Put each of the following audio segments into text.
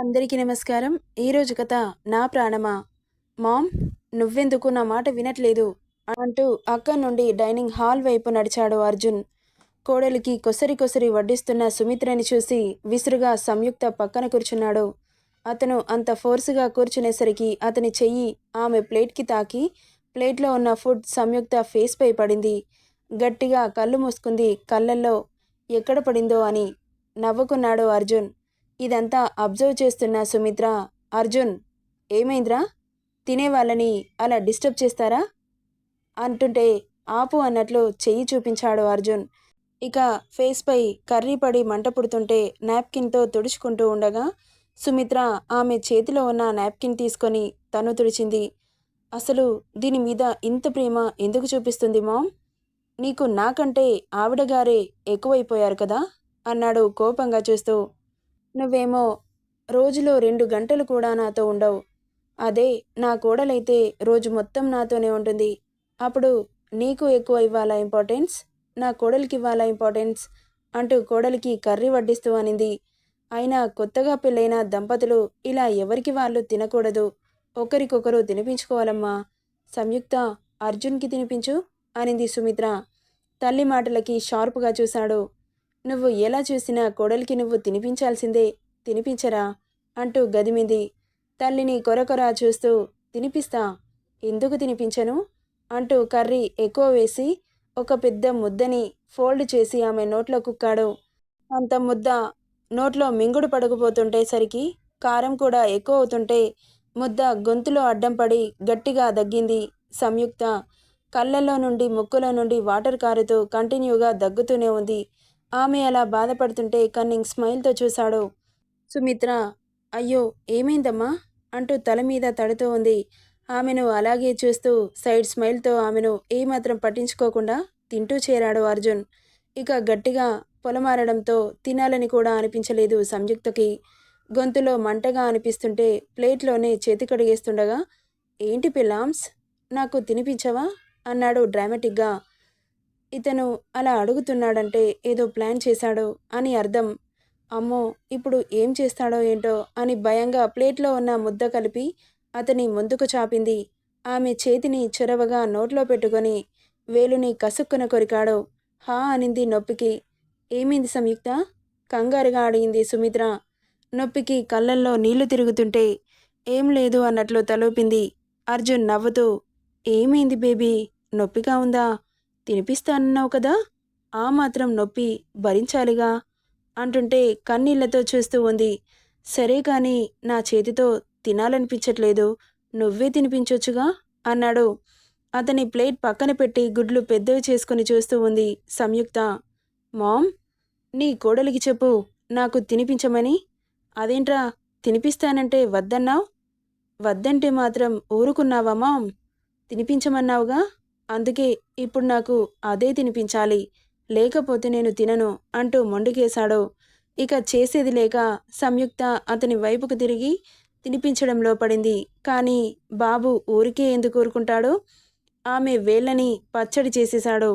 అందరికీ నమస్కారం. ఈరోజు కథ నా ప్రాణమా? మామ్ నువ్వెందుకు నా మాట వినట్లేదు? అంటూ అక్క నుండి డైనింగ్ హాల్ వైపు నడిచాడు అర్జున్. కోడలికి కొసరి కొసరి వడ్డిస్తున్న సుమిత్రని చూసి విసురుగా సంయుక్త పక్కన కూర్చున్నాడు. అతను అంత ఫోర్సుగా కూర్చునేసరికి అతని చెయ్యి ఆమె ప్లేట్కి తాకి ప్లేట్లో ఉన్న ఫుడ్ సంయుక్త ఫేస్పై పడింది. గట్టిగా కళ్ళు మూసుకుంది కళ్ళల్లో ఎక్కడ పడిందో అని నవ్వుకున్నాడు అర్జున్. ఇదంతా అబ్జర్వ్ చేస్తున్న సుమిత్ర అర్జున్ ఏమైందిరా? తినేవాళ్ళని అలా డిస్టర్బ్ చేస్తారా? అంటుంటే ఆపు అన్నట్లు చెయ్యి చూపించాడు అర్జున్. ఇక ఫేస్పై కర్రీ పడి మంట పుడుతుంటే నాప్కిన్తో తుడుచుకుంటూ ఉండగా సుమిత్ర ఆమె చేతిలో ఉన్న నాప్కిన్ తీసుకొని తను తుడిచింది. అసలు దీని మీద ఇంత ప్రేమ ఎందుకు చూపిస్తుంది మామ్? నీకు నాకంటే ఆవిడగారే ఎక్కువైపోయారు కదా? అన్నాడు కోపంగా చూస్తూ నువ్వేమో రోజులో రెండు గంటలు కూడా నాతో ఉండవు. అదే నా కోడలైతే రోజు మొత్తం నాతోనే ఉంటుంది. అప్పుడు నీకు ఎక్కువ ఇవ్వాలా ఇంపార్టెన్స్? నా కోడలికి ఇవ్వాలా ఇంపార్టెన్స్? అంటూ కోడలికి కర్రీ వడ్డిస్తూ అనింది. అయినా కొత్తగా పెళ్ళైన దంపతులు ఇలా ఎవరికి వాళ్ళు తినకూడదు. ఒకరికొకరు తినిపించుకోవాలమ్మా. సంయుక్త అర్జున్కి తినిపించు అనింది సుమిత్ర. తల్లి మాటలకి షార్ప్గా చూశాడు. నువ్వు ఎలా చూసినా కోడలికి నువ్వు తినిపించాల్సిందే తినిపించరా? అంటూ గదిమింది. తల్లిని కొరకొర చూస్తూ తినిపిస్తా ఎందుకు తినిపించను? అంటూ కర్రీ ఎక్కువ వేసి ఒక పెద్ద ముద్దని ఫోల్డ్ చేసి ఆమె నోట్లో కుక్కాడు. అంత ముద్ద నోట్లో మింగుడు పడకపోతుంటే సరికి కారం కూడా ఎక్కువ అవుతుంటే ముద్ద గొంతులో అడ్డం పడి గట్టిగా దగ్గింది సంయుక్త. కళ్ళల్లో నుండి ముక్కులో నుండి వాటర్ కారుతూ కంటిన్యూగా దగ్గుతూనే ఉంది. ఆమె అలా బాధపడుతుంటే కన్నింగ్ స్మైల్తో చూశాడు. సుమిత్ర అయ్యో ఏమైందమ్మా? అంటూ తల మీద తడుతూ ఉంది. ఆమెను అలాగే చూస్తూ సైడ్ స్మైల్తో ఆమెను ఏమాత్రం పట్టించుకోకుండా తింటూ చేరాడు అర్జున్. ఇక గట్టిగా పొలమారడంతో తినాలని కూడా అనిపించలేదు సంయుక్తకి. గొంతులో మంటగా అనిపిస్తుంటే ప్లేట్లోనే చేతి కడిగేస్తుండగా ఏంటి పిల్లామ్స్? నాకు తినిపించవా? అన్నాడు డ్రామాటిక్గా. ఇతను అలా అడుగుతున్నాడంటే ఏదో ప్లాన్ చేశాడు అని అర్థం. అమ్మో ఇప్పుడు ఏం చేస్తాడో ఏంటో అని భయంగా ప్లేట్లో ఉన్న ముద్ద కలిపి అతని ముందుకు చాపింది. ఆమె చేతిని చొరవగా నోట్లో పెట్టుకొని వేలుని కసుక్కున కొరికాడు. హా అనింది నొప్పికి. ఏమైంది సంయుక్త? కంగారుగా అడిగింది సుమిత్ర. నొప్పికి కళ్ళల్లో నీళ్ళు తిరుగుతుంటే ఏం లేదు అన్నట్లు తలూపింది అర్జున్ నవ్వుతూ. ఏమైంది బేబీ? నొప్పిగా ఉందా? తినిపిస్తానన్నావు కదా ఆ మాత్రం నొప్పి భరించాలిగా అంటుంటే కన్నీళ్ళతో చూస్తూ ఉంది. సరే కానీ నా చేతితో తినాలనిపించట్లేదు నువ్వే తినిపించొచ్చుగా అన్నాడు. అతని ప్లేట్ పక్కన పెట్టి గుడ్లు పెద్దవి చేసుకుని చూస్తూ ఉంది సంయుక్త. మామ్ నీ కోడలికి చెప్పు నాకు తినిపించమని. అదేంట్రా తినిపిస్తానంటే వద్దన్నావు? వద్దంటే మాత్రం ఊరుకున్నావా మామ్? తినిపించమన్నావుగా? అందుకే ఇప్పుడు నాకు అదే తినిపించాలి. లేకపోతే నేను తినను అంటూ మొండికేశాడు. ఇక చేసేది లేక సంయుక్త అతని వైపుకు తిరిగి తినిపించడంలో పడింది. కానీ బాబు ఊరికే ఎందుకు ఊరుకుంటాడు? ఆమె వేళ్ళని పచ్చడి చేసేశాడు.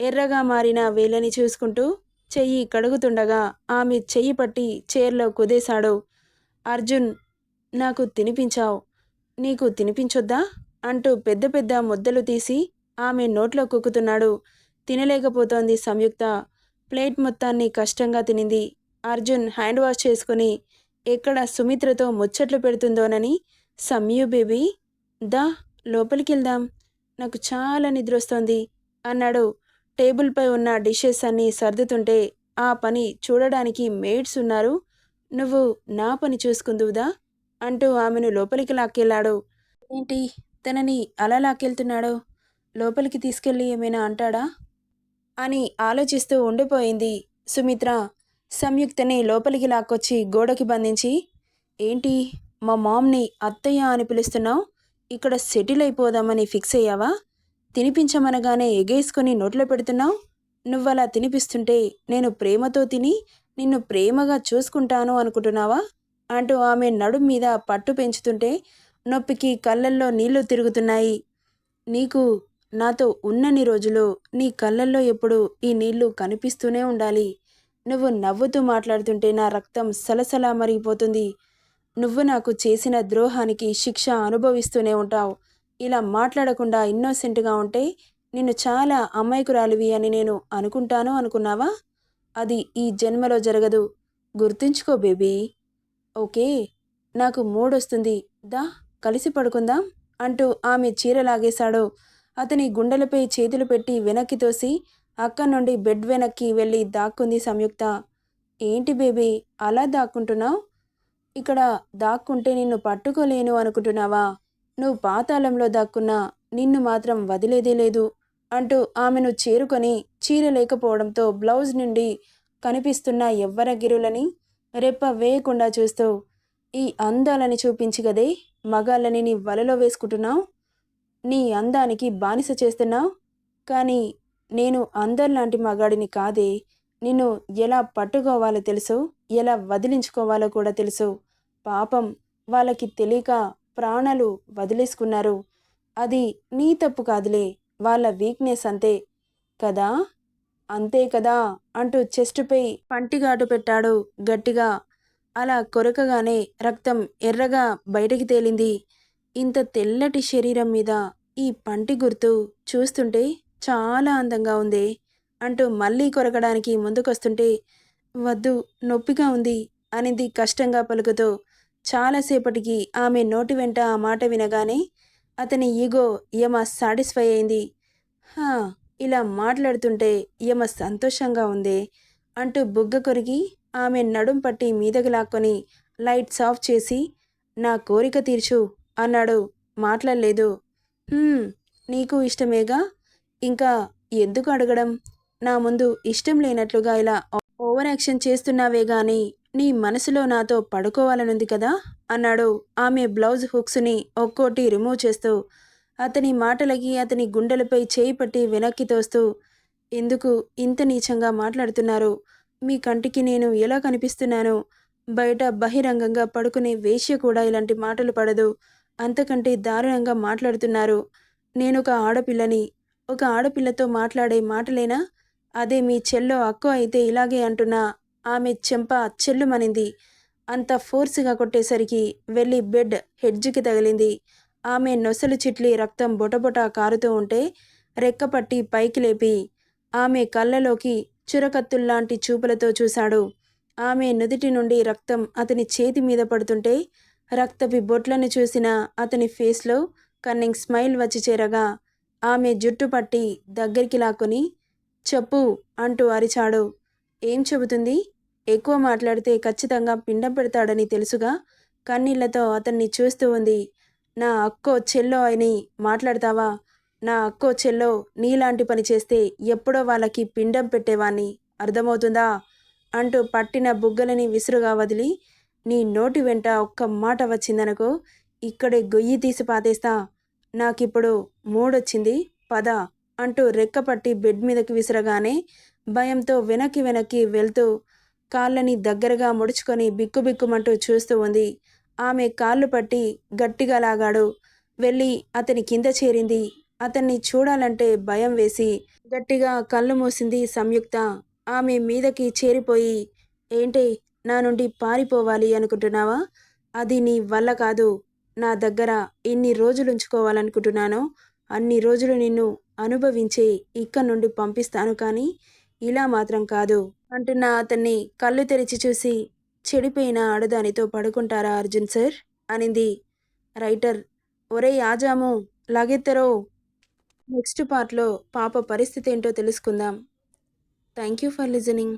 ఎర్రగా మారిన వేళ్ళని చూసుకుంటూ చెయ్యి కడుగుతుండగా ఆమె చెయ్యి పట్టి చైర్లో కుదేశాడు. అర్జున్ నాకు తినిపించావు. నీకు తినిపించొద్దా? అంటూ పెద్ద పెద్ద ముద్దలు తీసి ఆమె నోట్లో కుక్కుతున్నాడు. తినలేకపోతోంది సంయుక్త. ప్లేట్ మొత్తాన్ని కష్టంగా తినింది. అర్జున్ హ్యాండ్ వాష్ చేసుకుని ఎక్కడ సుమిత్రతో ముచ్చట్లు పెడుతుందోనని సమ్యు బేబీ దా లోపలికి వెళ్దాం నాకు చాలా నిద్రొస్తోంది అన్నాడు. టేబుల్పై ఉన్న డిషెస్ అన్నీ సర్దుతుంటే ఆ పని చూడడానికి మేడ్స్ ఉన్నారు. నువ్వు నా పని చూసుకుందువుదా అంటూ ఆమెను లోపలికి లాక్కెళ్ళాడు. ఏంటి? తనని అలా లాక్కెళ్తున్నాడో? లోపలికి తీసుకెళ్ళి ఏమైనా అంటాడా? అని ఆలోచిస్తూ ఉండిపోయింది సుమిత్ర. సంయుక్తని లోపలికి లాక్కొచ్చి గోడకి బంధించి ఏంటి మా మామ్ని అత్తయ్య అని పిలుస్తున్నావు? ఇక్కడ సెటిల్ అయిపోదామని ఫిక్స్ అయ్యావా? తినిపించమనగానే ఎగేసుకొని నోట్లో పెడుతున్నావు? నువ్వలా తినిపిస్తుంటే నేను ప్రేమతో తిని నిన్ను ప్రేమగా చూసుకుంటాను అనుకుంటున్నావా? అంటూ ఆమె నడుం మీద పట్టు పెంచుతుంటే నొప్పికి కళ్ళల్లో నీళ్ళు తిరుగుతున్నాయి. నీకు నాతో ఉన్నన్ని రోజులు నీ కళ్ళల్లో ఎప్పుడు ఈ నీళ్ళు కనిపిస్తూనే ఉండాలి. నువ్వు నవ్వుతూ మాట్లాడుతుంటే నా రక్తం సలసలా మరిగిపోతుంది. నువ్వు నాకు చేసిన ద్రోహానికి శిక్ష అనుభవిస్తూనే ఉంటావు. ఇలా మాట్లాడకుండా ఇన్నోసెంట్గా ఉంటే నిన్ను చాలా అమాయకురాలివి అని నేను అనుకుంటాను అనుకున్నావా? అది ఈ జన్మలో జరగదు. గుర్తుంచుకో బేబీ. ఓకే నాకు మూడొస్తుంది. దా కలిసి పడుకుందాం అంటూ ఆమె చీర లాగేశాడు. అతని గుండెలపై చేతులు పెట్టి వెనక్కి తోసి అక్క నుండి బెడ్ వెనక్కి వెళ్ళి దాక్కుంది సంయుక్త. ఏంటి బేబీ అలా దాక్కుంటున్నావు? ఇక్కడ దాక్కుంటే నిన్ను పట్టుకోలేను అనుకుంటున్నావా? నువ్వు పాతాళంలో దాక్కున్నా నిన్ను మాత్రం వదిలేదే లేదు అంటూ ఆమెను చేరుకొని చీర లేకపోవడంతో బ్లౌజ్ నుండి కనిపిస్తున్న ఎవ్వరగిరులని రెప్ప వేయకుండా చూస్తూ ఈ అందాలని చూపించి గదే మగాళ్ళని నీ వలలో వేసుకుంటున్నావు? నీ అందానికి బానిస చేస్తున్నావు? కానీ నేను అందరిలాంటి మగాడిని కాదే నిన్ను ఎలా పట్టుకోవాలో తెలుసు ఎలా వదిలించుకోవాలో కూడా తెలుసు. పాపం వాళ్ళకి తెలియక ప్రాణాలు వదిలేసుకున్నారు. అది నీ తప్పు కాదులే వాళ్ళ వీక్నెస్ అంతే. కదా? అంతే కదా? అంటూ చెస్టుపై పంటిగాటు పెట్టాడు గట్టిగా. అలా కొరకగానే రక్తం ఎర్రగా బయటికి తేలింది. ఇంత తెల్లటి శరీరం మీద ఈ పంటి గుర్తు చూస్తుంటే చాలా అందంగా ఉంది అంటూ మళ్ళీ కొరకడానికి ముందుకొస్తుంటే వద్దు నొప్పిగా ఉంది అనేది కష్టంగా పలుకుతూ. చాలాసేపటికి ఆమె నోటి వెంట ఆ మాట వినగానే అతని ఈగో యమ సాటిస్ఫై అయింది. హా ఇలా మాట్లాడుతుంటే యమ సంతోషంగా ఉంది అంటూ బుగ్గ కొరిగి ఆమె నడుం పట్టి మీదకి లాక్కొని లైట్స్ ఆఫ్ చేసి నా కోరిక తీర్చు అన్నాడు. మాట్లాడలేదు. నీకు ఇష్టమేగా? ఇంకా ఎందుకు అడగడం? నా ముందు ఇష్టం లేనట్లుగా ఇలా ఓవర్ యాక్షన్ చేస్తున్నావే గాని నీ మనసులో నాతో పడుకోవాలనుంది కదా? అన్నాడు. ఆమె బ్లౌజ్ హుక్స్ని ఒక్కోటి రిమూవ్ చేస్తూ అతని మాటలకి అతని గుండెలపై చేయి పట్టి వెనక్కి తోస్తూ ఎందుకు ఇంత నీచంగా మాట్లాడుతున్నారు? మీ కంటికి నేను ఎలా కనిపిస్తున్నాను? బయట బహిరంగంగా పడుకునే వేష్య కూడా ఇలాంటి మాటలు పడదు. అంతకంటే దారుణంగా మాట్లాడుతున్నారు. నేనొక ఆడపిల్లని. ఒక ఆడపిల్లతో మాట్లాడే మాటలేనా? అదే మీ చెల్లో అక్కో అయితే ఇలాగే అంటున్నా. ఆమె చెంప చెల్లుమనింది. అంత ఫోర్స్గా కొట్టేసరికి వెళ్ళి బెడ్ హెడ్జ్కి తగిలింది. ఆమె నొసలు చిట్లి రక్తం బొటబొట కారుతూ ఉంటే రెక్కపట్టి పైకి లేపి ఆమె కళ్ళలోకి చురకత్తుల్లాంటి చూపులతో చూశాడు. ఆమె నుదిటి నుండి రక్తం అతని చేతి మీద పడుతుంటే రక్తపి బొట్లను చూసిన అతని ఫేస్లో కన్నింగ్ స్మైల్ వచ్చి చేరగా ఆమె జుట్టు పట్టి దగ్గరికి లాక్కొని చెప్పు అంటూ అరిచాడు. ఏం చెబుతుంది? ఎక్కువ మాట్లాడితే ఖచ్చితంగా పిండం పెడతాడని తెలుసుగా కన్నీళ్ళతో అతన్ని చూస్తూ ఉంది. నా అక్కో చెల్లో అని మాట్లాడతావా? నా అక్కో చెల్లో నీలాంటి పని చేస్తే ఎప్పుడో వాళ్ళకి పిండం పెట్టేవాణ్ణి. అర్థమవుతుందా అంటూ పట్టిన బుగ్గలని విసురుగా వదిలి నీ నోటి వెంట ఒక్క మాట వచ్చిందనుకో ఇక్కడే గొయ్యి తీసి పాతేస్తా. నాకిప్పుడు మూడొచ్చింది పద అంటూ రెక్కపట్టి బెడ్ మీదకి విసరగానే భయంతో వెనక్కి వెనక్కి వెళ్తూ కాళ్ళని దగ్గరగా ముడుచుకొని బిక్కుబిక్కుమంటూ చూస్తూ ఉంది. ఆమె కాళ్ళు పట్టి గట్టిగా లాగాడు. వెళ్ళి అతని కింద చేరింది. అతన్ని చూడాలంటే భయం వేసి గట్టిగా కళ్ళు మూసింది సంయుక్త. ఆమె మీదకి చేరిపోయి ఏంటి నా నుండి పారిపోవాలి అనుకుంటున్నావా? అది నీ వల్ల కాదు. నా దగ్గర ఎన్ని రోజులు ఉంచుకోవాలనుకుంటున్నానో అన్ని రోజులు నిన్ను అనుభవించే ఇక్కడ నుండి పంపిస్తాను కానీ ఇలా మాత్రం కాదు. అంటున్న అతన్ని కళ్ళు తెరిచి చూసి చెడిపోయిన ఆడదానితో పడుకుంటారా అర్జున్ సార్? అనింది. రైటర్ ఒరే ఆజాము లాగెత్తరో? నెక్స్ట్ పార్ట్లో పాప పరిస్థితి ఏంటో తెలుసుకుందాం. Thank you for listening.